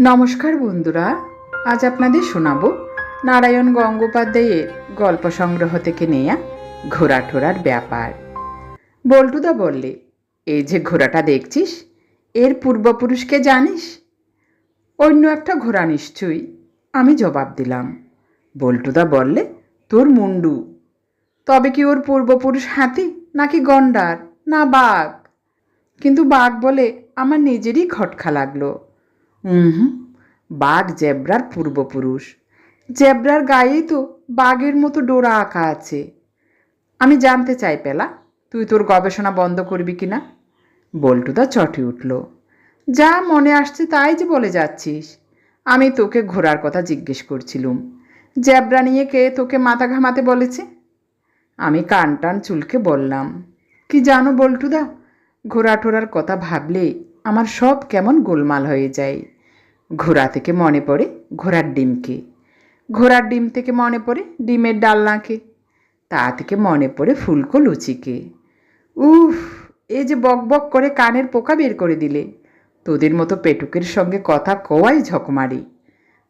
নমস্কার বন্ধুরা, আজ আপনাদের শোনাব নারায়ণ গঙ্গোপাধ্যায়ের গল্প সংগ্রহ থেকে নেয়া ঘোড়া ঠোরার ব্যাপার। বল্টুদা বললে, এই যে ঘোড়াটা দেখছিস, এর পূর্বপুরুষকে জানিস? অন্য একটা ঘোড়া নিশ্চয়ই, আমি জবাব দিলাম। বল্টুদা বললে, তোর মুন্ডু। তবে কি ওর পূর্বপুরুষ হাতি, নাকি গন্ডার, না বাঘ? কিন্তু বাঘ বলে আমার নিজেরই খটকা লাগল। হুম বাঘ জেব্রার পূর্বপুরুষ। জেব্রার গায়েই তো বাঘের মতো ডোরা আঁকা আছে। আমি জানতে চাই পেলা, তুই তোর গবেষণা বন্ধ করবি কি না বল্টুদা চটে উঠল। যা মনে আসছে তাই যে বলে যাচ্ছিস। আমি তোকে ঘোরার কথা জিজ্ঞেস করছিলুম। জেব্রা নিয়ে কে তোকে মাথা ঘামাতে বলেছে? আমি কান টান চুলকে বললাম। কি জানো বল্টুদা ঘোড়া টোরার কথা ভাবলে আমার সব কেমন গোলমাল হয়ে যায়। ঘোড়া থেকে মনে পড়ে ঘোড়ার ডিমকে। ঘোড়ার ডিম থেকে মনে পড়ে ডিমের ডালনাকে। তা থেকে মনে পড়ে ফুলকো লুচিকে। উফ এই যে বক বক করে কানের পোকা বের করে দিলে। তোদের মতো পেটুকের সঙ্গে কথা কওয়াই ঝকমারি।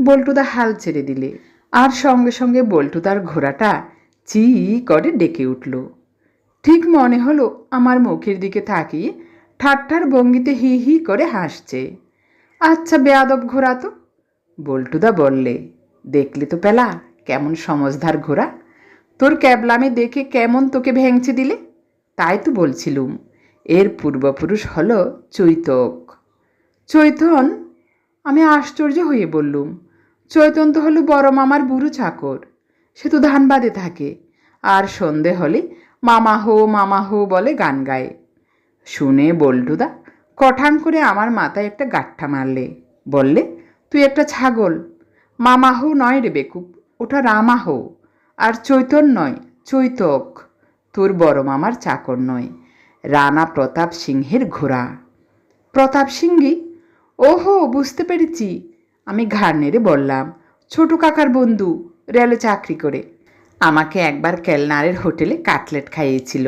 বল্টুদা হাল ছেড়ে দিলে। আর সঙ্গে সঙ্গে বল্টুদার ঘোড়াটা চি করে ডেকে উঠল। ঠিক মনে হলো আমার মুখের দিকে তাকিয়ে ঠাট্টার ভঙ্গিতে হি হি করে হাসছে। আচ্ছা বেয়াদব ঘোড়া তো। বল্টুদা বললে, দেখলি তো পেলা, কেমন সমজদার ঘোড়া। তোর ক্যাবলামে দেখে কেমন তোকে ভেঙছে দিলে? তাই তো বলছিলুম, এর পূর্বপুরুষ হল চৈতক। চৈতন? আমি আশ্চর্য হয়ে বললুম, চৈতন তো হলো বড় মামার বুড়ো চাকর। সে তো ধানবাদে থাকে, আর সন্ধে হলে মামা হো মামা হো বলে গান গায়। শুনে বল্টুদা কঠান করে আমার মাথায় একটা গাঠা মারলে। বললে, তুই একটা ছাগল। মামাহো নয় রে বেকুব, ওটা রামাহো। আর চৈতন নয়, চৈতক। তোর বড় মামার চাকর নয়, রানা প্রতাপ সিংহের ঘোড়া। প্রতাপ সিংহি, ওহো, বুঝতে পেরেছি। আমি ঘাড় নেড়ে বললাম, ছোট কাকার বন্ধু, রেলে চাকরি করে। আমাকে একবার কেলনারের হোটেলে কাটলেট খাইয়েছিল।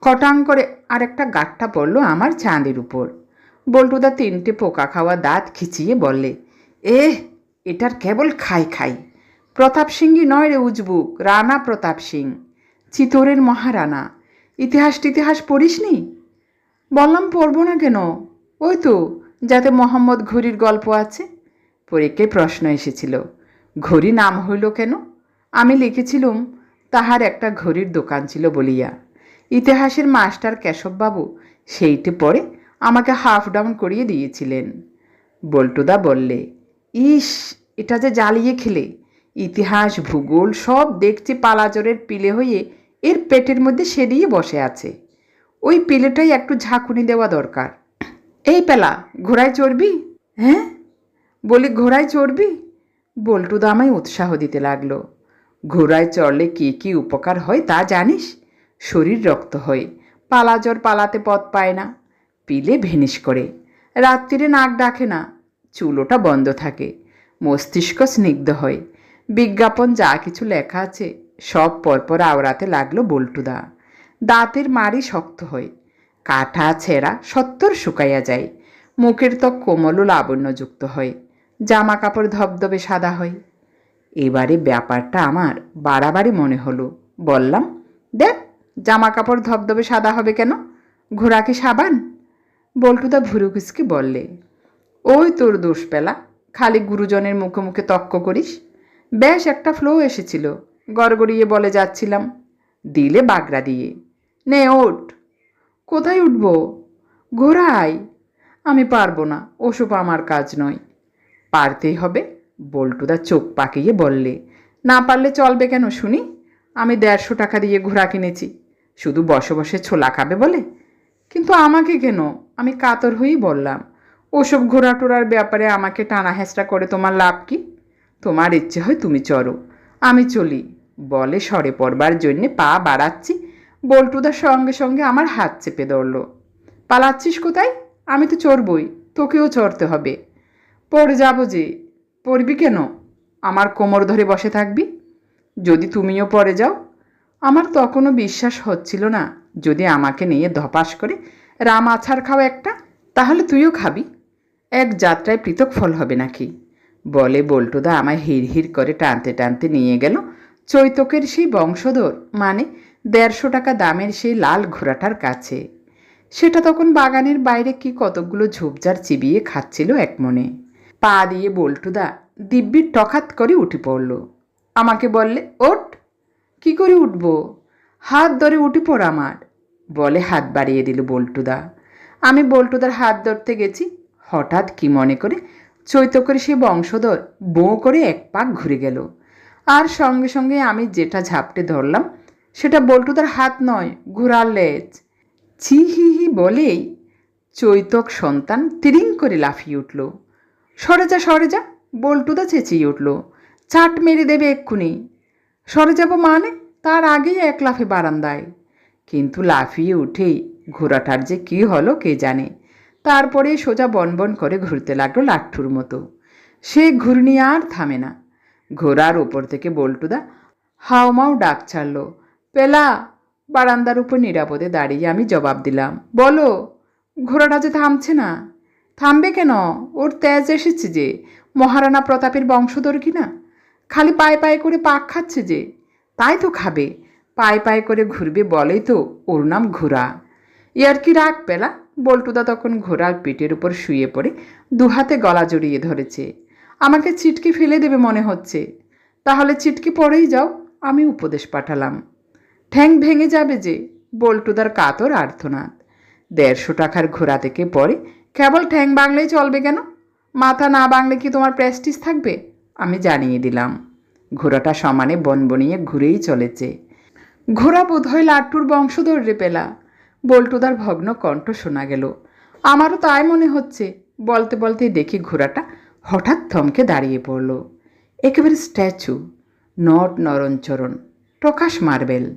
কটাং করে আর একটা গাঠটা পড়ল আমার চাঁদের উপর। বল্টুদা তিনটে পোকা খাওয়া দাঁত খিচিয়ে বললে এ এটার কেবল খাই খাই। প্রতাপ সিংই নয় রে উজবুক, রানা প্রতাপ সিং। চিতোরের মহারানা। ইতিহাস টিতিহাস পড়িসনি বললাম পড়ব না কেন? ওই তো, যাতে মোহাম্মদ ঘড়ির গল্প আছে? পরীকে প্রশ্ন এসেছিল, ঘড়ি নাম হইল কেন? আমি লিখেছিলুম, তাহার একটা ঘড়ির দোকান ছিল বলিয়া। ইতিহাসের মাস্টার কেশববাবু সেইটি পরে আমাকে হাফ ডাউন করিয়ে দিয়েছিলেন। বল্টুদা বললে, ইস, এটা যে জ্বালিয়ে খেলে। ইতিহাস, ভূগোল সব দেখছি পালাজরের পিলে হয়ে এর পেটের মধ্যে সেরিয়ে বসে আছে। ওই পিলেটাই একটু ঝাঁকুনি দেওয়া দরকার। এই পেলা, ঘোড়ায় চড়বি? হ্যাঁ? বলি, ঘোড়ায় চড়বি? বল্টুদা আমায় উৎসাহ দিতে লাগল। ঘোড়ায় চড়লে কী কী উপকার হয় তা জানিস? শরীর রক্ত হয়। পালাজর পালাতে পথ পায় না। পিলে ভেনিস করে। রাত্রিরে নাক ডাকে না। চুলোটা বন্ধ থাকে। মস্তিষ্ক স্নিগ্ধ হয়। বিজ্ঞাপন যা কিছু লেখা আছে, সব পরপর আওড়াতে লাগল বল্টুদা। দাঁতের মারি শক্ত হয়। কাঠা ছেঁড়া সত্তর শুকাইয়া যায়। মুখের ত্বক কোমল ও লাবণ্যযুক্ত হয়। জামা কাপড় ধবধবে সাদা হয়। এবারে ব্যাপারটা আমার বাড়াবাড়ি মনে হলো। বললাম, দেখ জামা কাপড় ধবধবে সাদা হবে কেন? ঘোড়াকে সাবান? বল্টুদা ভুরুকুসকে বললে, ওই তোর দোষ পেলা, খালি গুরুজনের মুখে মুখে তক্ক করিস। বেশ, একটা ফ্লো এসেছিল। গড়গড়িয়ে বলে যাচ্ছিলাম, দিলে বাগড়া দিয়ে। নে, ওঠ। কোথায় উঠব? ঘোড়াই আমি পারব না ওসব আমার কাজ নয়। পারতেই হবে, বল্টুদা চোখ পাকিয়ে বললে, না পারলে চলবে কেন শুনি? আমি দেড়শো টাকা দিয়ে ঘোড়া কিনেছি। শুধু বসে বসে ছোলা খাবে বলে? কিন্তু আমাকে কেন? আমি কাতর হয়েই বললাম, ওসব ঘোরা টোরার ব্যাপারে আমাকে টানা হেঁচড়া করে তোমার লাভ কি? তোমার ইচ্ছে হয় তুমি চড়ো, আমি চলি। বলে সরে পড়বার জন্যে পা বাড়াচ্ছি। বল্টুদার সঙ্গে সঙ্গে আমার হাত চেপে ধরল, পালাচ্ছিস কোথায়? আমি তো চড়বই, তোকেও চড়তে হবে। পড়ে যাব যে, পড়বি কেন? আমার কোমর ধরে বসে থাকবি? যদি তুমিও পড়ে যাও আমার তখনও বিশ্বাস হচ্ছিল না। যদি আমাকে নিয়ে ধপাস করে রাম আছাড় খাও একটা, তাহলে তুইও খাবি। এক যাত্রায় পৃথক ফল হবে নাকি? বলে বল্টুদা আমায় হির হির করে টানতে টানতে নিয়ে গেল। চৈতকের সেই বংশধর মানে দেড়শো টাকা দামের সেই লাল ঘোড়াটার কাছে। সেটা তখন বাগানের বাইরে কি কতকগুলো ঝোপঝাড় চিবিয়ে খাচ্ছিল এক মনে। পা দিয়ে বল্টুদা দিব্যির টখাত করে উঠে পড়ল। আমাকে বললে, ওঠ। কি করে উঠব? হাত ধরে উঠে পড় আমার। বলে হাত বাড়িয়ে দিল বল্টুদা। আমি বল্টুদার হাত ধরতে গেছি। হঠাৎ কি মনে করে চৈতকের সে বংশধর বোঁ করে এক পাক ঘুরে গেল। আর সঙ্গে সঙ্গে আমি যেটা ঝাপটে ধরলাম, সেটা বল্টুদার হাত নয়, ঘোড়ার লেজ। ছি হি হি বলেই চৈতক সন্তান তিরিং করে লাফিয়ে উঠল। সরে যা সরে যা, বল্টুদা চেঁচিয়ে উঠল। চাট মেরে দেবে এক্ষুনি। সরে যাব মানে? তার আগেই এক লাফে বারান্দায়। কিন্তু লাফিয়ে উঠেই ঘোড়াটার যে কী হলো কে জানে? তারপরে সোজা বনবন করে ঘুরতে লাগল লাট্টুর মতো। সে ঘূর্ণি আর থামে না। ঘোড়ার ওপর থেকে বল্টুদা হাওমাও ডাক ছাড়ল, পেলা, বারান্দার উপর নিরাপদে দাঁড়িয়ে আমি জবাব দিলাম। বলো, ঘোড়াটা যে থামছে না। থামবে কেন? ওর তেজ এসেছে যে, মহারানা প্রতাপের বংশধর কি না? খালি পায়ে পায়ে করে পাক খাচ্ছে যে। তাই তো খাবে। পায়ে পায়ে করে ঘুরবে বলেই তো ওর নাম ঘোড়া। ইয়ার কি রাগ পেলা? বল্টুদা তখন ঘোড়ার পিঠের উপর শুয়ে পড়ে দুহাতে গলা জড়িয়ে ধরেছে। আমাকে চিটকি ফেলে দেবে মনে হচ্ছে। তাহলে চিটকি পড়েই যাও, আমি উপদেশ পাঠালাম। ঠ্যাং ভেঙে যাবে যে, বল্টুদার কাতর আর্থনাদ দেড়শো টাকার ঘোড়া থেকে পরে কেবল ঠ্যাং বাংলেই চলবে কেন? মাথা না বাংলে কি তোমার প্রেস্টিজ থাকবে? আমি জানিয়ে দিলাম। ঘোড়াটা সমানে বনবনিয়ে ঘুরেই চলেছে। ঘোড়া বোধহয় লাট্টুর বংশধর রে পেলা। বল্টুদার ভগ্ন কণ্ঠ শোনা গেল। আমারও তাই মনে হচ্ছে। বলতে বলতে দেখি ঘোড়াটা হঠাৎ থমকে দাঁড়িয়ে পড়ল। একেবারে স্ট্যাচু, নট নরণচরণ, প্রকাশ মার্বেল।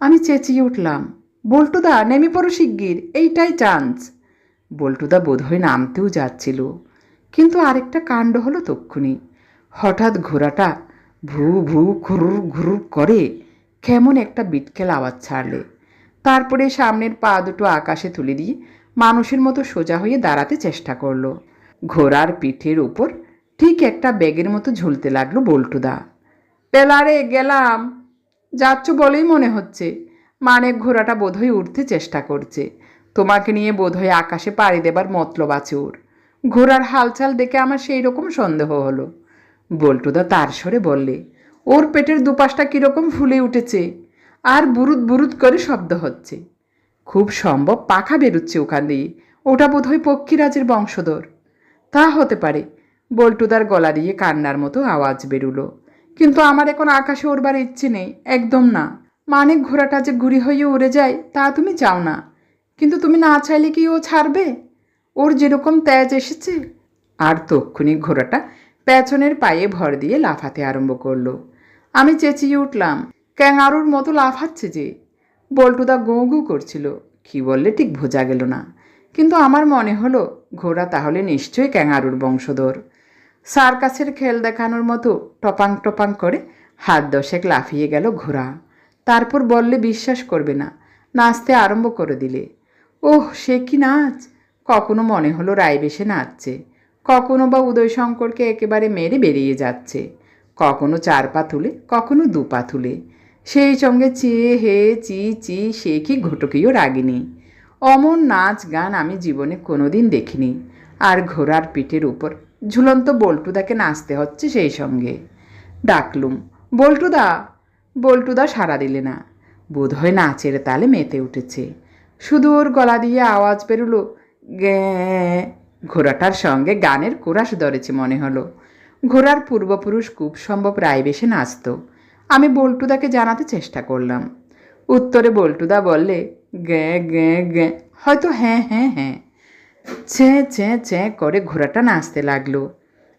আমি চেঁচিয়ে উঠলাম, বল্টুদা, নেমে পড়ো শিগগির, এইটাই চান্স। বল্টুদা বোধহয় নামতেও যাচ্ছিল। কিন্তু আরেকটা কাণ্ড হলো তক্ষুনি হঠাৎ ঘোড়াটা ভু ভু ঘুরুর ঘুরুর করে কেমন একটা বিটকেল আওয়াজ ছাড়লে। তারপরে সামনের পা দুটো আকাশে তুলে দিয়ে মানুষের মতো সোজা হয়ে দাঁড়াতে চেষ্টা করল। ঘোড়ার পিঠের উপর ঠিক একটা ব্যাগের মতো ঝুলতে লাগল বল্টুদা। পেলারে, গেলাম। যাচ্ছ বলেই মনে হচ্ছে। মানে ঘোড়াটা বোধহয় উঠতে চেষ্টা করছে। তোমাকে নিয়ে বোধহয় আকাশে পাড়ি দেবার মতলব আছে ওর। ঘোড়ার হালচাল দেখে আমার সেই রকম সন্দেহ হলো। বল্টুদা তার সরে বললে, ওর পেটের দুপাশটা কীরকম ফুলে উঠেছে, আর বুরুদ বুরুদ করে শব্দ হচ্ছে। খুব সম্ভব পাখা বেরুচ্ছে ওখান দিয়ে, ওটা বোধহয় পক্ষীরাজের বংশধর। তা হতে পারে। বল্টুদার গলা দিয়ে কান্নার মতো আওয়াজ বেরুলো। কিন্তু আমার এখন আকাশে উড়বার ইচ্ছে নেই, একদম না। মানে ঘোড়াটা যে ঘুরি হয়ে উড়ে যায়, তা তুমি চাও না। কিন্তু তুমি না চাইলে কি ও ছাড়বে? ওর যেরকম তেজ এসেছে, আর তক্ষুনি ঘোড়াটা পেছনের পায়ে ভর দিয়ে লাফাতে আরম্ভ করল। আমি চেঁচিয়ে উঠলাম ক্যাঙারুর মতো লাফাচ্ছে যে। বল্টুদা গো গু করছিল, কি বললে ঠিক বোঝা গেল না। কিন্তু আমার মনে হলো, ঘোড়া তাহলে নিশ্চয়ই ক্যাঙারুর বংশধর। সার্কাসের খেল দেখানোর মতো টপাং টপাং করে হাত দশেক লাফিয়ে গেল ঘোড়া। তারপর বললে, বিশ্বাস করবে না, নাচতে আরম্ভ করে দিলে। ওহ, সে কি নাচ? কখনো মনে হলো রায় বেশে নাচছে। কখনো বা উদয়শঙ্করকে একেবারে মেরে বেরিয়ে যাচ্ছে। কখনো চার পা তুলে, কখনো দু পা তুলে। সেই সঙ্গে চেয়ে হে, চি চি, সে কি ঘটকীয় রাগিনী। অমন নাচ গান আমি জীবনে কোনোদিন দেখিনি। আর ঘোড়ার পিঠের উপর ঝুলন্ত বল্টুদাকে নাচতে হচ্ছে সেই সঙ্গে। ডাকলুম, বল্টুদা! বল্টুদা সাড়া দিলে না। বোধহয় নাচের তালে মেতে উঠেছে। শুধু ওর গলা দিয়ে আওয়াজ বেরোলো গে ঘোড়াটার সঙ্গে গানের কোরাস ধরেছে মনে হলো। ঘোড়ার পূর্বপুরুষ খুব সম্ভব রায় বেশে নাচত। আমি বল্টুদাকে জানাতে চেষ্টা করলাম। উত্তরে বল্টুদা বললে, গে গে গে। হয়তো হ্যাঁ হ্যাঁ হ্যাঁ। ছেঁ ছেঁ ছেঁ করে ঘোড়াটা নাচতে লাগল।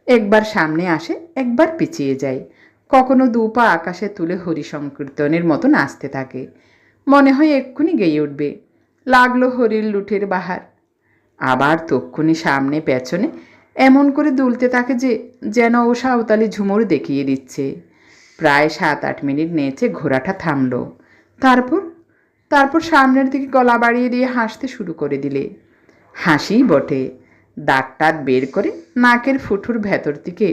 একবার সামনে আসে, একবার পিছিয়ে যায়। কখনো দু পা আকাশে তুলে হরি সংকীর্তনের মতো নাচতে থাকে। মনে হয় এক্ষুনি গেয়ে উঠবে। লাগল হরির লুঠের বাহার। আবার তক্ষুনি সামনে পেছনে এমন করে দুলতে থাকে যে, যেন ও সাঁওতালি ঝুমুর দেখিয়ে দিচ্ছে। প্রায় সাত আট মিনিট নেচে ঘোড়াটা থামল। তারপর তারপর সামনের দিকে গলা বাড়িয়ে দিয়ে হাসতে শুরু করে দিলে। হাসিই বটে। দাঁতটাত বের করে নাকের ফুটুর ভেতর থেকে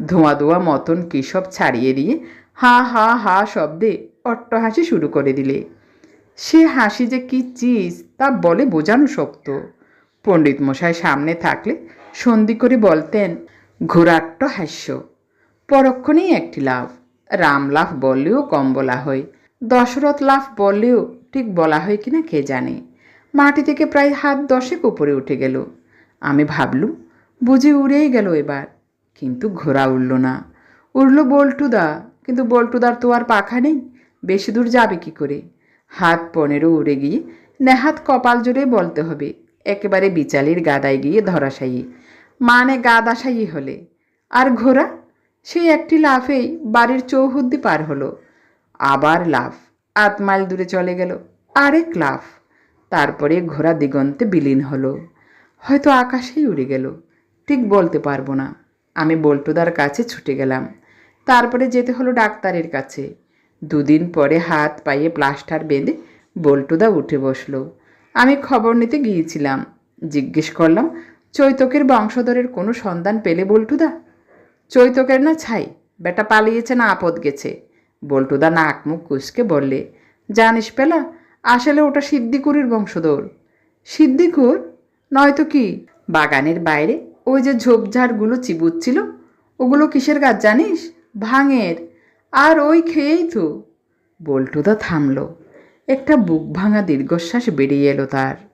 ধোঁয়া ধোঁয়া মতন কী সব ছাড়িয়ে দিয়ে হা হা হা শব্দে অট্ট হাসি শুরু করে দিলে। সে হাসি যে কি চিজ তা বলে বোঝানো শক্ত। পণ্ডিত মশাই সামনে থাকলে সন্ধি করে বলতেন, ঘোরাট্ট হাস্য, পরক্ষণেই একটি লাভ, রাম লাভ বললেও কম বলা হয়, দশরথ লাভ বললেও ঠিক বলা হয় কিনা কে জানে, মাটি থেকে প্রায় হাত দশেক উপরে উঠে গেল, আমি ভাবলুম, বুঝি উড়েই গেল এবার, কিন্তু ঘোড়া উড়ল না, উড়ল বল্টুদা, কিন্তু বল্টুদার তো আর পাখা নেই, বেশি দূর যাবে কি করে, হাত পনেরো উড়ে গিয়ে নেহাত কপাল জোরে বলতে হবে একেবারে বিচালির গাদায় গিয়ে ধরাশায়ী। মানে গাদাশায়ী হলে। আর ঘোড়া? সেই একটি লাফেই বাড়ির চৌহদ্দি পার হলো। আবার লাফ আট মাইল দূরে চলে গেল, আরেক লাফ। তারপরে ঘোড়া দিগন্তে বিলীন হলো। হয়তো আকাশেই উড়ে গেল। ঠিক বলতে পারব না। আমি বল্টুদার কাছে ছুটে গেলাম। তারপরে যেতে হলো ডাক্তারের কাছে। দুদিন পরে হাত পায়ে প্লাস্টার বেঁধে বল্টুদা উঠে বসল। আমি খবর নিতে গিয়েছিলাম। জিজ্ঞেস করলাম, চৈতকের বংশধরের কোনো সন্ধান পেলে বল্টুদা? চৈতকের না ছাই, বেটা পালিয়েছে না আপদ গেছে। বল্টুদা নাক মুখ কুসকে বললে, জানিস পেলা, আসলে ওটা সিদ্দিকুরের বংশধর। সিদ্দিকুর? নয়তো কি? বাগানের বাইরে ওই যে ঝোপঝাড়গুলো চিবুচ্ছিল, ওগুলো কিসের গাছ জানিস? ভাঙের। আর ওই খেয়েই তো। বল্টুদা থামলো। একটা বুক ভাঙা দীর্ঘশ্বাস বেরিয়ে এলো তার।